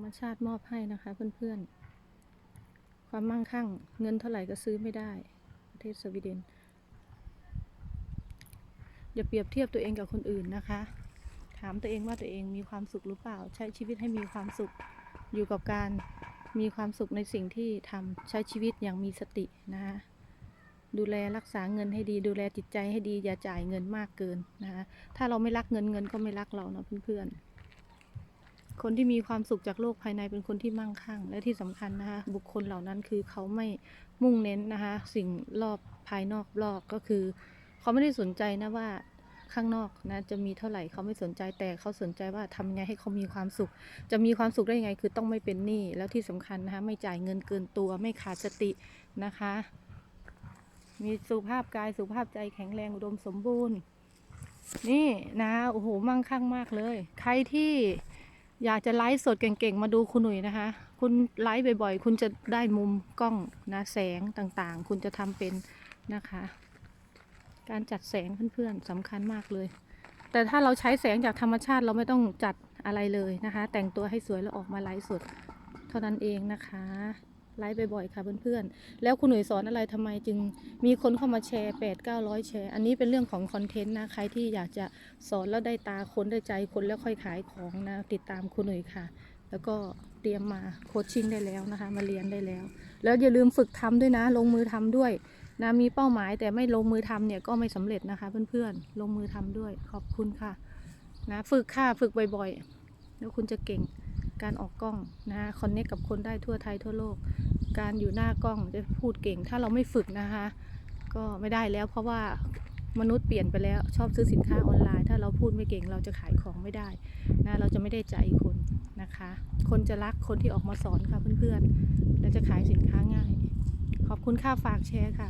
รมชาติมอบให้นะคะเพื่อนๆ ความมั่งคั่ง เงินเท่าไหร่ก็ซื้อไม่ได้ ประเทศสวีเดน อย่าเปรียบเทียบตัวเองกับคนอื่นนะคะ ถามตัวเองว่าตัวเองมีความสุขหรือเปล่า ใช้ชีวิตให้มีความสุข อยู่กับการมีความสุขในสิ่งที่ทำใช้ชีวิตอย่างมีสตินะคะดูแลรักษาเงินให้ดี ดูแลจิตใจให้ดี อย่าจ่ายเงินมากเกินนะคะถ้าเราไม่รักเงินเงินก็ไม่รักเราเนาะเพื่อนๆ คนที่มีความสุขจากโลกภายในเป็นคนที่มั่งคั่ง และที่สำคัญนะคะบุคคลเหล่านั้นคือเขาไม่มุ่งเน้นนะคะสิ่งรอบภายนอกรอบก็คือ เขาไม่ได้สนใจนะว่าข้างนอกนะจะมีเท่าไหร่เขาไม่สนใจแต่เขาสนใจว่าทำยังไงให้เขามีความสุข จะมีความสุขได้ยังไงคือต้องไม่เป็นหนี้แล้วที่สำคัญนะคะไม่จ่ายเงินเกินตัวไม่ขาดสตินะคะ มีสุขภาพกายสุขภาพใจแข็งแรงอุดมสมบูรณ์ นี่นะโอ้โหมั่งคั่งมากเลย ใครที่ อยากจะไลฟ์สดเก่งๆ มาดูคุณหนุ่ยนะคะ คุณไลฟ์บ่อยๆ คุณจะได้มุมกล้องนะแสงต่างๆ คุณจะทำเป็นนะคะ การจัดแสงเพื่อนๆสำคัญมากเลย แต่ถ้าเราใช้แสงจากธรรมชาติเราไม่ต้องจัดอะไรเลยนะคะ แต่งตัวให้สวยแล้วออกมาไลฟ์สดเท่านั้นเองนะคะ ไลฟ์บ่อยๆค่ะเพื่อนๆ แล้วคุณหนุ่ยสอนอะไรทำไมจึงมีคนเข้ามาแชร์8 9 0 0 แชร์ อันนี้เป็นเรื่องของคอนเทนต์นะ ใครที่อยากจะสอนแล้วได้ตาคนได้ใจคนแล้วค่อยขายของนะ ติดตามคุณหนุ่ยค่ะ แล้วก็เตรียมมาโคชชิ่งได้แล้วนะคะ มาเรียนได้แล้ว แล้วอย่าลืมฝึกทำด้วยนะ ลงมือทำด้วยนะมีเป้าหมายแต่ไม่ลงมือทำเนี่ยก็ไม่สำเร็จนะคะ เพื่อนๆ ลงมือทำด้วยขอบคุณค่ะนะฝึกค่ะฝึกบ่อยๆ แล้วคุณจะเก่งการออกกล้องนะคอนเนคกับคนได้ทั่วไทยทั่วโลก การอยู่หน้ากล้องจะพูดเก่ง ถ้าเราไม่ฝึกนะคะ ก็ไม่ได้แล้วเพราะว่ามนุษย์เปลี่ยนไปแล้วชอบซื้อสินค้าออนไลน์ ถ้าเราพูดไม่เก่งเราจะขายของไม่ได้นะเราจะไม่ได้ใจคนนะคะ คนจะรักคนที่ออกมาสอนค่ะเพื่อนๆและจะขายสินค้าง่าย ขอบคุณค่าฝากแชร์ค่ะ